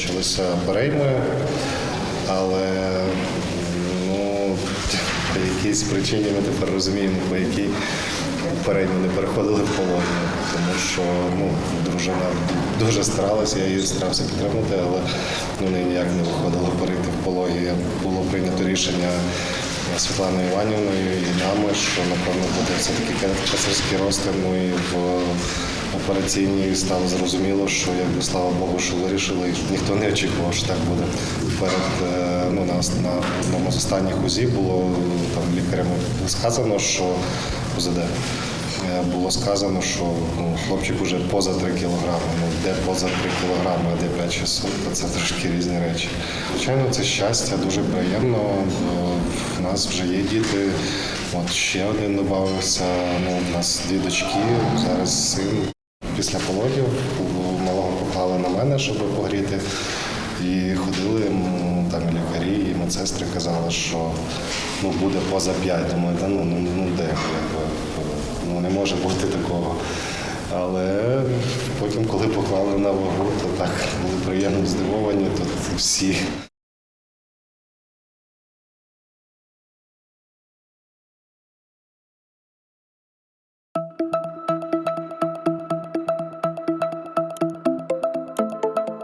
почалися перейми, але ну, по якійсь причині ми тепер розуміємо, по якій перейми не переходили в пологи. Тому що ну, дружина дуже старалася, я її старався підтримати, але ну, ніяк не виходило перейти в пологи. Було прийнято рішення Світланою Іванівною і нами, що напевно буде все-таки кесарський розтин. Ну в операційній стало зрозуміло, що якби слава Богу, що вирішили, і ніхто не очікував, що так буде. Перед е, ну, на, на одному з останніх УЗІ було там лікарями сказано, що УЗД. Е, Було сказано, що ну, хлопчик вже поза 3 кілограми. Ну, де поза 3 кілограми, а де 5600, то це трошки різні речі. Звичайно, це щастя, дуже приємно. В нас вже є діти. От ще один додався. Ну, у нас дві дочки, зараз син. Після пологів малого поклали на мене, щоб погріти. І ходили там і лікарі, і медсестри казали, що ну, буде поза 5. Думаю, да, ну, ну, ну де, ну, не може бути такого. Але потім, коли поклали на вагу, то так були приємно здивовані, тут всі